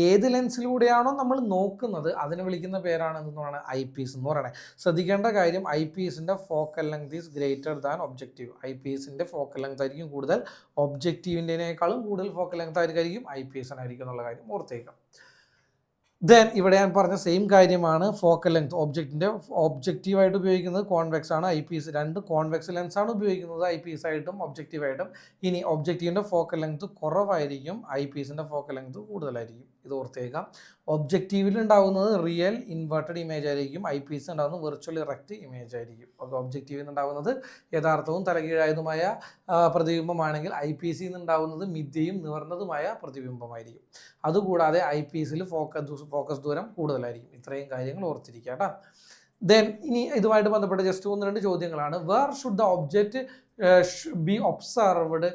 ഏത് ലെൻസിലൂടെയാണോ നമ്മൾ നോക്കുന്നത് അതിനെ വിളിക്കുന്ന പേരാണ് എന്താണ് ഐ പീസ് എന്ന് പറയുന്നത്. ശ്രദ്ധിക്കേണ്ട കാര്യം ഐ പീസിന്റെ focal length is greater than objective I പീസിന്റെ ഫോക്കൽ ലെങ്ത് ആയിരിക്കും കൂടുതൽ ഒബ്ജക്റ്റീവിന്റെനേക്കാളും കൂടുതൽ ഫോക്കൽ ലെങ്ത് ആയിരിക്കും ഐ പി എസിനായിരിക്കും എന്നുള്ള കാര്യം ഓർത്തേക്കാം ദെൻ ഇവിടെ ഞാൻ പറഞ്ഞ സെയിം കാര്യമാണ് ഫോക്കൽ ലെങ്ത് ഒബ്ജക്റ്റിന്റെ ഒബ്ജക്റ്റീവായിട്ട് ഉപയോഗിക്കുന്നത് കോൺവെക്സ് ആണ് ഐ പി എസ് രണ്ട് കോൺവെക്സ് ലെൻസ് ആണ് ഉപയോഗിക്കുന്നത് ഐ പി എസ് ആയിട്ടും. ഒബ്ജക്റ്റീവായിട്ടും ഇനി ഒബ്ജക്റ്റീവിന്റെ ഫോക്കൽ ലെങ്ത് കുറവായിരിക്കും ഐ പി എസിന്റെ ഫോക്കൽ ലെങ്ത് കൂടുതലായിരിക്കും. ഇത് ഓർത്തേക്കാം. ഒബ്ജക്റ്റീവിൽ ഉണ്ടാകുന്നത് റിയൽ ഇൻവേർട്ടഡ് ഇമേജ് ആയിരിക്കും. ഐ പി എസ് ഉണ്ടാകുന്നത് വെർച്വൽ ഇറക്റ്റ് ഇമേജ് ആയിരിക്കും ഓക്കെ ഒബ്ജക്റ്റീവിൽ നിന്നുണ്ടാകുന്നത് യഥാർത്ഥവും തലകീഴായതുമായ പ്രതിബിംബമാണെങ്കിൽ ഐ പി എസിൽ നിന്നുണ്ടാകുന്നത് മിഥ്യയും നിവർന്നതുമായ പ്രതിബിംബമായിരിക്കും. അതുകൂടാതെ ഐ പി എസിൽ ഫോക്കസ് ഫോക്കസ് ദൂരം കൂടുതലായിരിക്കും. ഇത്രയും കാര്യങ്ങൾ ഓർത്തിരിക്കുക ദെൻ ഇനി ഇതുമായിട്ട് ബന്ധപ്പെട്ട ജസ്റ്റ് ഒന്ന് രണ്ട് ചോദ്യങ്ങളാണ്. Where should the object be observed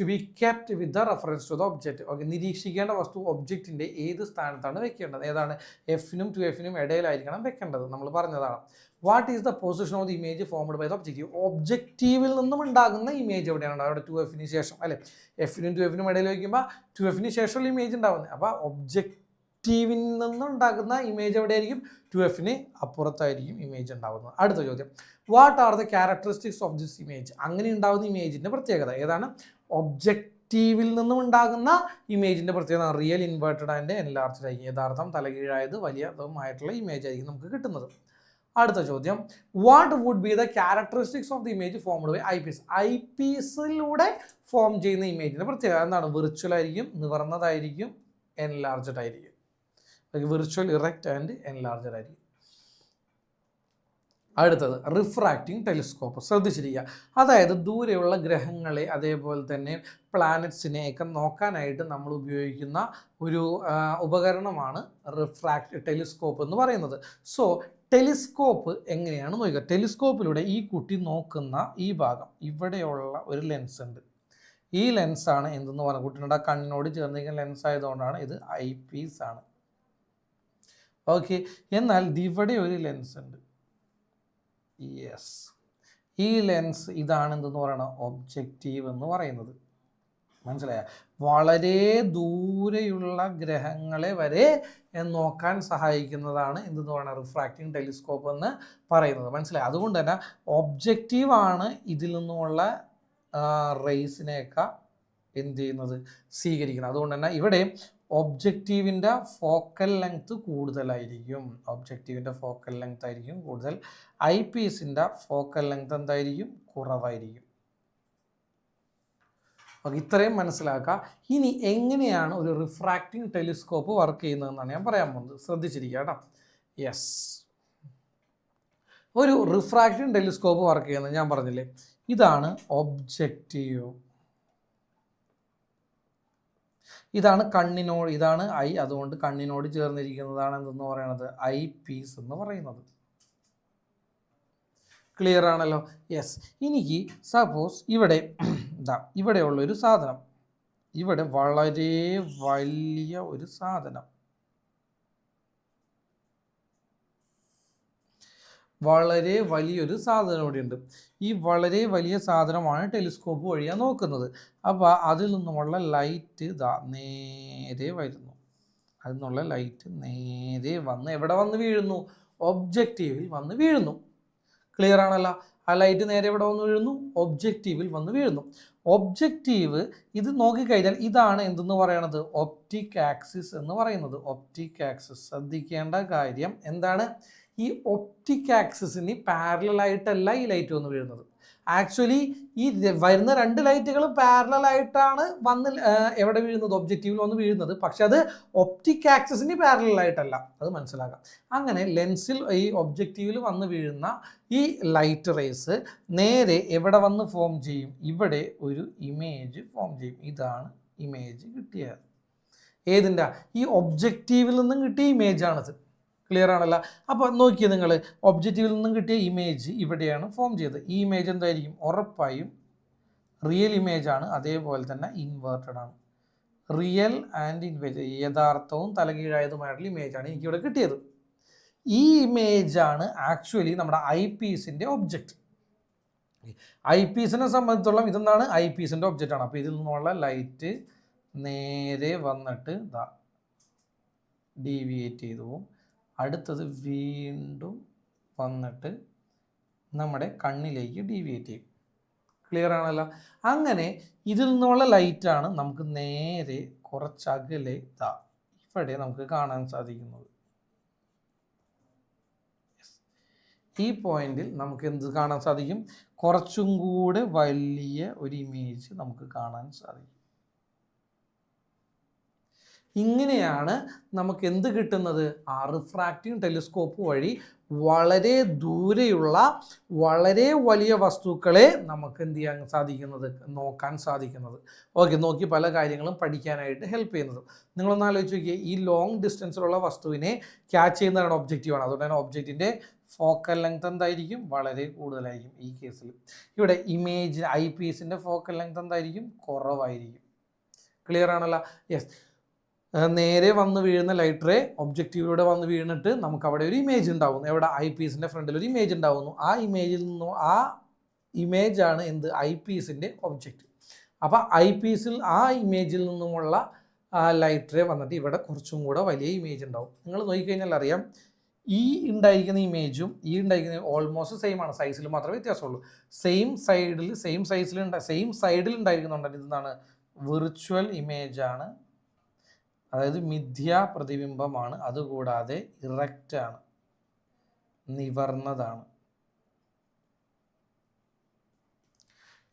to be kept with the reference to the object okay നിരീക്ഷിക്കേണ്ട വസ്തു ഒബ്ജക്റ്റിന്റെ ഏത് സ്ഥാനത്താണ് വെക്കേണ്ടത്? ഏതാണ് എഫിനും ടു എഫിനും ഇടയിലായിരിക്കണം വെക്കേണ്ടത്. നമ്മൾ പറഞ്ഞതാണ്. What is the position of the image formed by the objective ഒബ്ജക്റ്റീവിൽ നിന്നും ഉണ്ടാകുന്ന ഇമേജ് എവിടെയാണ്? അവിടെ ടു എഫിന് ശേഷം അല്ലെ? എഫിനും ടു എഫിനും ഇടയിൽ വയ്ക്കുമ്പോൾ ടു എഫിന് ശേഷമുള്ള ഇമേജ് ഉണ്ടാകുന്നത് അപ്പോൾ ഒബ്ജക്റ്റീവിൽ നിന്നും ഉണ്ടാകുന്ന ഇമേജ് എവിടെയായിരിക്കും? ടു എഫിന് അപ്പുറത്തായിരിക്കും ഇമേജ് ഉണ്ടാകുന്നത് അടുത്ത ചോദ്യം. What are the characteristics of this image അങ്ങനെ ഉണ്ടാകുന്ന ഇമേജിന്റെ പ്രത്യേകത. ഏതാണ്? ഒബ്ജക്റ്റീവിൽ നിന്നും ഉണ്ടാകുന്ന ഇമേജിന്റെ പ്രത്യേകത റിയൽ ഇൻവേർട്ടഡ് ആൻഡ് എൻലാർജ്ഡ് ആയിരിക്കും. യഥാർത്ഥം തലകീഴായത് വലിയതുമായിട്ടുള്ള ഇമേജ് ആയിരിക്കും നമുക്ക് കിട്ടുന്നത്. അടുത്ത ചോദ്യം. What would be the characteristics of the image formed by eyepiece I പീസിലൂടെ ഫോം ചെയ്യുന്ന ഇമേജിന്റെ പ്രത്യേകത എന്താണ്? വിർച്വൽ ആയിരിക്കും നിവർന്നതായിരിക്കും എൻലാർജഡ് ആയിരിക്കും. വിർച്വൽ ഇറക്റ്റ് ആൻഡ് എൻലാർജഡ് ആയിരിക്കും. അടുത്തത് റിഫ്രാക്റ്റിംഗ് ടെലിസ്കോപ്പ് ശ്രദ്ധിച്ചിരിക്കുക. അതായത് ദൂരെയുള്ള ഗ്രഹങ്ങളെ അതേപോലെ തന്നെ പ്ലാനറ്റ്സിനെ ഒക്കെ നോക്കാനായിട്ട് നമ്മൾ ഉപയോഗിക്കുന്ന ഒരു ഉപകരണമാണ് റിഫ്രാക്റ്റ് ടെലിസ്കോപ്പ് എന്ന് പറയുന്നത്. സോ ടെലിസ്കോപ്പ് എങ്ങനെയാണ് നോക്കുക? ടെലിസ്കോപ്പിലൂടെ ഈ കുട്ടി നോക്കുന്ന ഈ ഭാഗം ഇവിടെയുള്ള ഒരു ലെൻസ് ഉണ്ട്. ഈ ലെൻസാണ് എന്തെന്ന് പറഞ്ഞ കുട്ടിയുടെ കണ്ണിനോട് ചേർന്നിരിക്കുന്ന ലെൻസ് ആയതുകൊണ്ടാണ് ഇത് ഐ പീസ് ആണ്. ഓക്കെ എന്നാൽ ഇവിടെ ഒരു ലെൻസ് ഉണ്ട്. യെസ് ഈ ലെൻസ് ഇതാണ് എന്തെന്ന് പറയണ? ഒബ്ജക്റ്റീവ് എന്ന് പറയുന്നത്. മനസ്സിലായ? വളരെ ദൂരെയുള്ള ഗ്രഹങ്ങളെ വരെ നോക്കാൻ സഹായിക്കുന്നതാണ് എന്തെന്ന് പറയുന്നത് റിഫ്രാക്റ്റിംഗ് ടെലിസ്കോപ്പ് എന്ന് പറയുന്നത്. മനസ്സിലായി? അതുകൊണ്ട് തന്നെ ഒബ്ജക്റ്റീവാണ് ഇതിൽ നിന്നുമുള്ള റേസിനെയൊക്കെ എന്ത് ചെയ്യുന്നത്? സ്വീകരിക്കുന്നത്. അതുകൊണ്ട് തന്നെ ഇവിടെ ഒബ്ജക്റ്റീവിന്റെ ഫോക്കൽ ലെങ്ത് കൂടുതലായിരിക്കും. ഒബ്ജക്റ്റീവിന്റെ ഫോക്കൽ ലെങ്ത് ആയിരിക്കും കൂടുതൽ. ഐ പീസിന്റെ ഫോക്കൽ ലെങ്ത് എന്തായിരിക്കും? കുറവായിരിക്കും. ഇത്രയും മനസ്സിലാക്കുക. ഇനി എങ്ങനെയാണ് ഒരു റിഫ്രാക്റ്റിംഗ് ടെലിസ്കോപ്പ് വർക്ക് ചെയ്യുന്നതെന്നാണ് ഞാൻ പറയാൻ പോകുന്നത്. ശ്രദ്ധിച്ചിരിക്കുക കേട്ടോ. യെസ് ഒരു റിഫ്രാക്റ്റിംഗ് ടെലിസ്കോപ്പ് വർക്ക് ചെയ്യുന്നത് ഞാൻ പറഞ്ഞില്ലേ? ഇതാണ് ഒബ്ജക്റ്റീവ്. ഇതാണ് കണ്ണിനോട് ഇതാണ് ഐ അതുകൊണ്ട് കണ്ണിനോട് ചേർന്നിരിക്കുന്നതാണ് എന്തെന്ന് പറയുന്നത് ഐ പീസ് എന്ന് പറയുന്നത്. ക്ലിയർ ആണല്ലോ? യെസ് എനിക്ക് സപ്പോസ് ഇവിടെ ഇതാ ഇവിടെയുള്ള ഒരു സാധനം. ഇവിടെ വളരെ വലിയ ഒരു സാധനം. വളരെ വലിയൊരു സാധനം ഇവിടെയുണ്ട് ഈ വളരെ വലിയ സാധനമാണ് ടെലിസ്കോപ്പ് വഴിയാണ് നോക്കുന്നത്. അപ്പോൾ അതിൽ നിന്നുമുള്ള ലൈറ്റ് ഇതാ നേരെ വരുന്നു. അതിൽ നിന്നുള്ള ലൈറ്റ് നേരെ വന്ന് എവിടെ വന്ന് വീഴുന്നു? ഒബ്ജക്റ്റീവിൽ വന്ന് വീഴുന്നു. ക്ലിയർ ആണല്ലോ? ആ ലൈറ്റ് നേരെ എവിടെ വന്ന് വീഴുന്നു? ഒബ്ജക്റ്റീവിൽ വന്ന് വീഴുന്നു. ഒബ്ജക്റ്റീവ് ഇത് നോക്കിക്കഴിഞ്ഞാൽ ഇതാണ് എന്തെന്ന് പറയണത്? ഒപ്റ്റിക് ആക്സിസ് എന്ന് പറയുന്നത്. Optic axis. ശ്രദ്ധിക്കേണ്ട കാര്യം എന്താണ്? ഈ ഒപ്റ്റിക് ആക്സിസിന് പാരലായിട്ടല്ല ഈ ലൈറ്റ് വന്ന് വീഴുന്നത്. ആക്ച്വലി ഈ വരുന്ന രണ്ട് ലൈറ്റുകളും പാരലായിട്ടാണ് വന്ന് എവിടെ വീഴുന്നത്? ഒബ്ജക്റ്റീവിൽ വന്ന് വീഴുന്നത്. പക്ഷെ അത് ഒപ്റ്റിക് ആക്സിസിന് പാരലായിട്ടല്ല അത് മനസ്സിലാക്കാം. അങ്ങനെ ലെൻസിൽ ഈ ഒബ്ജക്റ്റീവിൽ വന്ന് വീഴുന്ന ഈ ലൈറ്റ് റേസ് നേരെ എവിടെ വന്ന് ഫോം ചെയ്യും? ഇവിടെ ഒരു ഇമേജ് ഫോം ചെയ്യും. ഇതാണ് ഇമേജ് കിട്ടിയത്. ഏതിന്റെ? ഈ ഒബ്ജക്റ്റീവിൽ നിന്നും കിട്ടിയ ഇമേജാണിത് ക്ലിയർ ആണല്ലോ. അപ്പോൾ നോക്കിയേ നിങ്ങൾ ഒബ്ജക്റ്റീവിൽ നിന്നും കിട്ടിയ ഇമേജ് ഇവിടെയാണ് ഫോം ചെയ്തത്. ഈ ഇമേജ് എന്തായിരിക്കും? ഉറപ്പായും റിയൽ ഇമേജ് ആണ്. അതേപോലെ തന്നെ ഇൻവേർട്ടഡ് ആണ്. റിയൽ ആൻഡ് ഇൻവേജ് യഥാർത്ഥവും തലകീഴായതുമായിട്ടുള്ള ഇമേജാണ് എനിക്കിവിടെ കിട്ടിയത്. ഈ ഇമേജാണ് ആക്ച്വലി നമ്മുടെ ഐ പീസിന്റെ ഒബ്ജക്റ്റ് ഐ പീസിനെ സംബന്ധിച്ചോളം ഇതെന്താണ്? ഐ പീസിന്റെ ഒബ്ജക്റ്റ് ആണ്. അപ്പോൾ ഇതിൽ നിന്നുള്ള ലൈറ്റ് നേരെ വന്നിട്ട് ഇതാ ഡീവിയേറ്റ് ചെയ്തു. പോകും അടുത്തത് വീണ്ടും വന്നിട്ട് നമ്മുടെ കണ്ണിലേക്ക് ഡീവിയേറ്റ് ചെയ്യും. ക്ലിയർ ആണല്ലോ? അങ്ങനെ ഇതിൽ നിന്നുള്ള ലൈറ്റാണ് നമുക്ക് നേരെ കുറച്ചകലെ ഇതാ ഇവിടെ നമുക്ക് കാണാൻ സാധിക്കുന്നത്. ഈ പോയിന്റിൽ നമുക്ക് എന്ത് കാണാൻ സാധിക്കും? കുറച്ചും കൂടെ വലിയ ഒരു ഇമേജ് നമുക്ക് കാണാൻ സാധിക്കും. ഇങ്ങനെയാണ് നമുക്ക് എന്ത് കിട്ടുന്നത്? ആ റിഫ്രാക്റ്റീവ് ടെലിസ്കോപ്പ് വഴി വളരെ ദൂരെയുള്ള വളരെ വലിയ വസ്തുക്കളെ നമുക്ക് എന്ത് ചെയ്യാൻ സാധിക്കുന്നത്? നോക്കാൻ സാധിക്കുന്നത്. ഓക്കെ നോക്കി പല കാര്യങ്ങളും പഠിക്കാനായിട്ട് ഹെൽപ്പ് ചെയ്യുന്നത്. നിങ്ങളൊന്ന് ആലോചിച്ച് നോക്കിയേ ഈ ലോങ് ഡിസ്റ്റൻസിലുള്ള വസ്തുവിനെ ക്യാച്ച് ചെയ്യുന്നതാണ് ഒബ്ജക്റ്റീവാണ് അതുകൊണ്ട് തന്നെ ഒബ്ജക്റ്റിന്റെ ഫോക്കൽ ലെങ്ത് എന്തായിരിക്കും? വളരെ കൂടുതലായിരിക്കും ഈ കേസിൽ ഇവിടെ ഇമേജ് ഐ പീസിന്റെ ഫോക്കൽ ലെങ്ത് എന്തായിരിക്കും? കുറവായിരിക്കും. ക്ലിയർ ആണല്ലോ? യെസ് നേരെ വന്ന് വീഴുന്ന ലൈറ്ററെ ഒബ്ജക്റ്റീവിലൂടെ വന്ന് വീണിട്ട് നമുക്ക് അവിടെ ഒരു ഇമേജ് ഉണ്ടാവുന്നു. എവിടെ? ഐ പീസിന്റെ ഫ്രണ്ടിൽ ഒരു ഇമേജ് ഉണ്ടാവുന്നു. ആ ഇമേജിൽ നിന്നും ആ ഇമേജ് ആണ് എന്ത്? ഐ പീസിന്റെ ഒബ്ജക്റ്റ് അപ്പോൾ ഐ പീസിൽ ആ ഇമേജിൽ നിന്നുമുള്ള ലൈറ്ററെ വന്നിട്ട് ഇവിടെ കുറച്ചും കൂടെ വലിയ ഇമേജ് ഉണ്ടാവും. നിങ്ങൾ നോക്കിക്കഴിഞ്ഞാൽ അറിയാം ഈ ഉണ്ടായിരിക്കുന്ന ഇമേജും ഈ ഉണ്ടായിരിക്കുന്ന ഓൾമോസ്റ്റ് സെയിം ആണ്. സൈസിൽ മാത്രമേ വ്യത്യാസമുള്ളൂ. സെയിം സൈഡിൽ സെയിം സൈസിൽ സെയിം സൈഡിൽ ഉണ്ടായിരിക്കുന്നുണ്ടെങ്കിൽ ഇതെന്താണ്? വിർച്വൽ ഇമേജ് ആണ് അതായത് മിഥ്യാ പ്രതിബിംബമാണ്. അതുകൂടാതെ ഇറക്റ്റ് ആണ്. നിവർന്നതാണ്.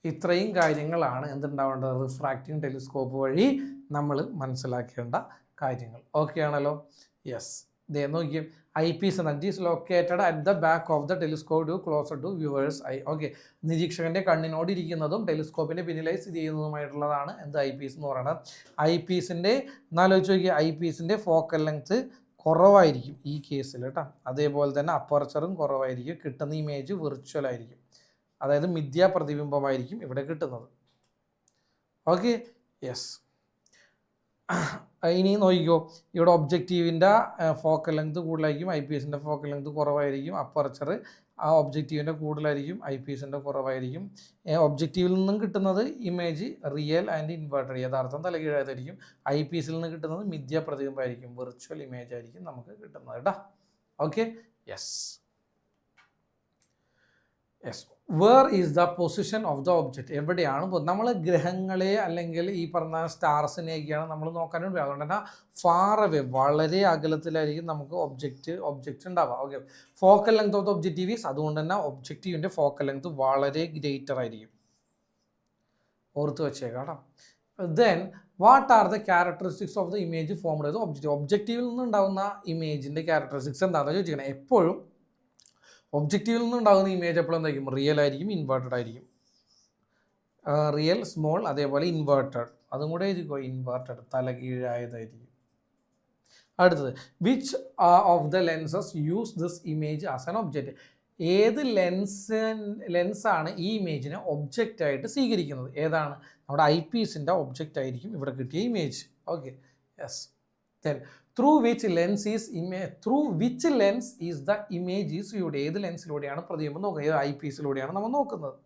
ഇത്രയും കാര്യങ്ങളാണ് എന്തുണ്ടാവേണ്ടത്? റിഫ്രാക്റ്റിംഗ് ടെലിസ്കോപ്പ് വഴി നമ്മൾ മനസ്സിലാക്കേണ്ട കാര്യങ്ങൾ. ഓക്കെ ആണല്ലോ യെസ്. ദേ നോക്കിയും. Eyepiece energy is located at the back of the telescope to closer to viewer's eye okay നിരീക്ഷകന്റെ കണ്ണിനോട് ഇരിക്കുന്നതും ടെലിസ്കോപ്പിന്റെ പിന്നിലായി സ്ഥിതി ചെയ്യുന്നതുമായിട്ടുള്ളതാണ് എന്ത് ഐ പീസ് എന്ന് പറയുന്നത്? ഐ പീസിന്റെ എന്നാലോചിച്ച് നോക്കിയ. ഐ പീസിന്റെ ഫോക്കൽ ലെങ്ത് കുറവായിരിക്കും ഈ കേസിൽ കേട്ടോ. അതേപോലെ തന്നെ അപ്പർച്ചറും കുറവായിരിക്കും. കിട്ടുന്ന ഇമേജ് വിർച്വൽ ആയിരിക്കും. അതായത് മിഥ്യാ പ്രതിബിംബമായിരിക്കും ഇവിടെ കിട്ടുന്നത്. ഓക്കെ യെസ് ഇനി നോക്കിക്കോ ഇവിടെ ഒബ്ജക്റ്റീവിന്റെ ഫോക്കൽ ലെങ്ത് കൂടുതലായിരിക്കും ഐ പി എസിന്റെ ഫോക്കൽ ലെങ്ത് കുറവായിരിക്കും അപ്പർച്ചർ ആ ഒബ്ജക്റ്റീവിന്റെ കൂടുതലായിരിക്കും ഐ പി എസിന്റെ കുറവായിരിക്കും. ഒബ്ജക്റ്റീവിൽ നിന്നും കിട്ടുന്നത് ഇമേജ് റിയൽ ആൻഡ് ഇൻവേർട്ടഡ് യഥാർത്ഥം തലകീഴായതായിരിക്കും. ഐ പി എസിൽ നിന്ന് കിട്ടുന്നത് മിഥ്യ പ്രതിബിംബമായിരിക്കും. വിർച്വൽ ഇമേജ് ആയിരിക്കും നമുക്ക് കിട്ടുന്നത് കേട്ടോ. Okay yes yes where is the position of the object എവിടെയാണ് നമ്മൾ ഗ്രഹങ്ങളെ അല്ലെങ്കിൽ ഈ പറഞ്ഞ സ്റ്റാർസിനെയൊക്കെയാണ് നമ്മൾ നോക്കാനുണ്ട് അതുകൊണ്ട് തന്നെ ഫാർ അവേ വളരെ അകലത്തിലായിരിക്കും നമുക്ക് ഒബ്ജക്റ്റ് ഒബ്ജക്റ്റ് ഉണ്ടാവുക. Okay focal length of the objective is അതുകൊണ്ട് തന്നെ ഒബ്ജക്റ്റീവിന്റെ ഫോക്കൽ ലെങ്ത് വളരെ ഗ്രേറ്റർ ആയിരിക്കും. ഓർത്ത് വെച്ചേക്കാം then what are the characteristics of the image formed ചെയ്ത് ഒബ്ജക്റ്റീവ് ഒബ്ജക്റ്റീവിൽ നിന്നുണ്ടാകുന്ന ഇമേജിന്റെ ക്യാരക്ടറിസ്റ്റിക്സ് എന്താണെന്ന് ചോദിച്ചിരിക്കണം. എപ്പോഴും ഒബ്ജക്റ്റീവിൽ നിന്നുണ്ടാകുന്ന ഇമേജ് എപ്പോഴും എന്തായിരിക്കും? റിയൽ ആയിരിക്കും ഇൻവേർട്ടഡ് ആയിരിക്കും. റിയൽ സ്മോൾ അതേപോലെ ഇൻവേർട്ടഡ് അതും കൂടെ എഴുതിക്കോ? ഇൻവേർട്ടഡ് തലകീഴായതായിരിക്കും. അടുത്തത് which of the lenses use this image as an object ഏത് ലെൻസ് ലെൻസാണ് ഈ ഇമേജിനെ ഒബ്ജക്റ്റ് ആയിട്ട് സ്വീകരിക്കുന്നത്? ഏതാണ്? നമ്മുടെ ഐ പീസിന്റെ ഒബ്ജക്റ്റ് ആയിരിക്കും ഇവിടെ കിട്ടിയ image okay yes then through which lens is ഇമേ through which lens is the image is viewed ഏത് ലെൻസിലൂടെയാണ് പ്രതിബിംബം നോക്കുക ഏത് ഐ പീസിലൂടെയാണ് നമ്മൾ നോക്കുന്നത്.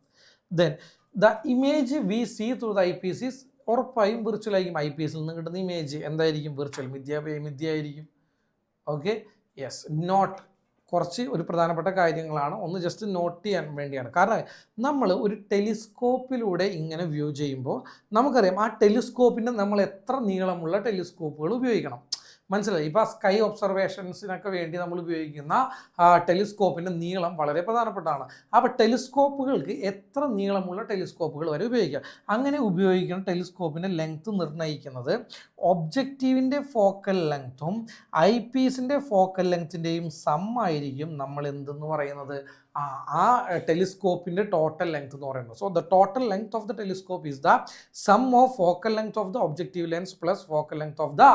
Then the image we see through the eyepiece is ഉറപ്പായും വിർച്വൽ ആയിരിക്കും. ഐ പി എസിൽ നിന്ന് കിട്ടുന്ന ഇമേജ് എന്തായിരിക്കും? വിർച്വൽ മിഥ്യ മിഥ്യ ആയിരിക്കും. ഓക്കെ യെസ് നോട്ട് കുറച്ച് ഒരു പ്രധാനപ്പെട്ട കാര്യങ്ങളാണ്. ഒന്ന് ജസ്റ്റ് നോട്ട് ചെയ്യാൻ വേണ്ടിയാണ്. കാരണം നമ്മൾ ഒരു ടെലിസ്കോപ്പിലൂടെ ഇങ്ങനെ വ്യൂ ചെയ്യുമ്പോൾ നമുക്കറിയാം ആ ടെലിസ്കോപ്പിന്റെ നമ്മൾ എത്ര നീളമുള്ള ടെലിസ്കോപ്പുകൾ ഉപയോഗിക്കണം. മനസ്സിലായി. ഇപ്പോൾ സ്കൈ ഒബ്സർവേഷൻസിനൊക്കെ വേണ്ടി നമ്മൾ ഉപയോഗിക്കുന്ന ടെലിസ്കോപ്പിന്റെ നീളം വളരെ പ്രധാനപ്പെട്ടതാണ്. അപ്പോൾ ടെലിസ്കോപ്പുകൾക്ക് എത്ര നീളമുള്ള ടെലിസ്കോപ്പുകൾ വരെ ഉപയോഗിക്കാം? അങ്ങനെ ഉപയോഗിക്കുന്ന ടെലിസ്കോപ്പിന്റെ ലെങ്ത് നിർണയിക്കുന്നത് ഒബ്ജക്റ്റീവിന്റെ ഫോക്കൽ ലെങ്ത്തും ഐ പീസിന്റെ ഫോക്കൽ ലെങ്ത്തിന്റെയും സം ആയിരിക്കും നമ്മൾ എന്തെന്ന് പറയുന്നത്? ആ ടെലിസ്കോപ്പിന്റെ ടോട്ടൽ ലെങ്ത് എന്ന് പറയുന്നത്. So the total length of the telescope is the sum of focal length of the objective lens plus focal length of the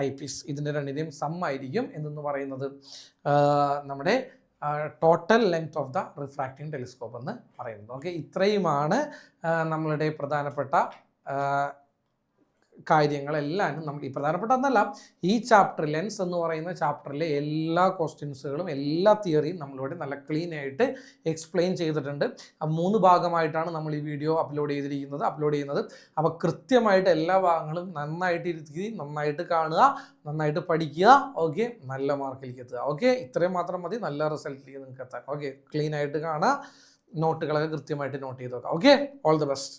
eyepiece ഇതിന്റെ രണ്ടിന്റെയും സം ആയിരിക്കും എന്നു പറയുന്നത്. നമ്മുടെ total length of the refracting telescope എന്ന് പറയുന്നത്. ഓക്കെ ഇത്രയുമാണ് നമ്മളുടെ പ്രധാനപ്പെട്ട കാര്യങ്ങളെല്ലാം നമ്മൾ ഈ പ്രധാനപ്പെട്ട എന്നല്ല ഈ ചാപ്റ്റർ ലെൻസ് എന്ന് പറയുന്ന ചാപ്റ്ററിലെ എല്ലാ ക്വസ്റ്റ്യൻസുകളും എല്ലാ തിയറിയും നമ്മളിവിടെ നല്ല ക്ലീൻ ആയിട്ട് എക്സ്പ്ലെയിൻ ചെയ്തിട്ടുണ്ട്. മൂന്ന് ഭാഗമായിട്ടാണ് നമ്മൾ ഈ വീഡിയോ അപ്ലോഡ് ചെയ്തിരിക്കുന്നത് അപ്ലോഡ് ചെയ്യുന്നത്. അപ്പോൾ കൃത്യമായിട്ട് എല്ലാ ഭാഗങ്ങളും നന്നായിട്ട് ഇരുത്തി നന്നായിട്ട് കാണുക നന്നായിട്ട് പഠിക്കുക. ഓക്കെ നല്ല മാർക്കിലേക്ക് എത്തുക. ഓക്കെ ഇത്രയും മാത്രം മതി. നല്ല റിസൾട്ടിലേക്ക് നിങ്ങൾക്ക് എത്താൻ. ഓക്കെ ക്ലീൻ ആയിട്ട് കാണുക. നോട്ടുകളൊക്കെ കൃത്യമായിട്ട് നോട്ട് ചെയ്ത് വെക്കാം ഓക്കെ ഓൾ ദി ബെസ്റ്റ്